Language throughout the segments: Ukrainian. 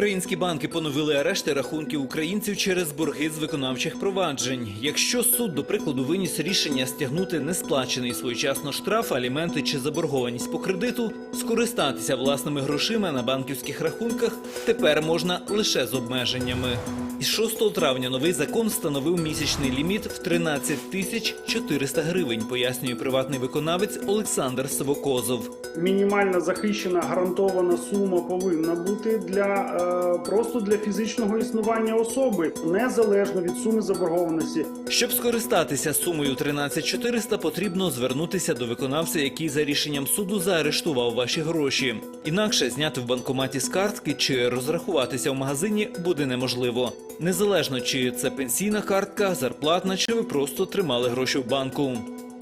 Українські банки поновили арешти рахунків українців через борги з виконавчих проваджень. Якщо суд, до прикладу, виніс рішення стягнути несплачений своєчасно штраф, аліменти чи заборгованість по кредиту, скористатися власними грошима на банківських рахунках тепер можна лише з обмеженнями. Із 6 травня новий закон встановив місячний ліміт в 13 тисяч 400 гривень, пояснює приватний виконавець Олександр Сивокозов. мінімальна захищена гарантована сума повинна бути для е, просто для фізичного існування особи, незалежно від суми заборгованості. Щоб скористатися сумою 13400, потрібно звернутися до виконавця, який за рішенням суду заарештував ваші гроші. Інакше зняти в банкоматі з картки чи розрахуватися в магазині буде неможливо. Незалежно чи це пенсійна картка, зарплатна, чи ви просто тримали гроші в банку.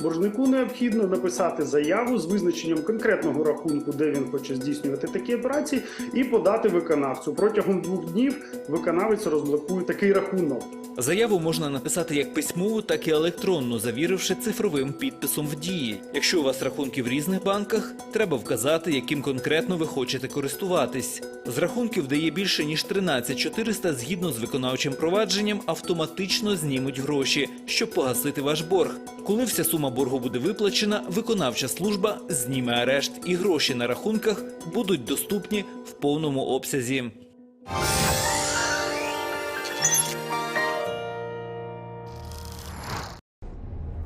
Боржнику необхідно написати заяву з визначенням конкретного рахунку, де він хоче здійснювати такі операції, і подати виконавцю. Протягом двох днів виконавець розблокує такий рахунок. Заяву можна написати як письмову, так і електронну, завіривши цифровим підписом в дії. Якщо у вас рахунки в різних банках, треба вказати, яким конкретно ви хочете користуватись. З рахунків, де є більше ніж 13 400, згідно з виконавчим провадженням, автоматично знімуть гроші, щоб погасити ваш борг. Коли вся сума боргу буде виплачена, виконавча служба зніме арешт, і гроші на рахунках будуть доступні в повному обсязі.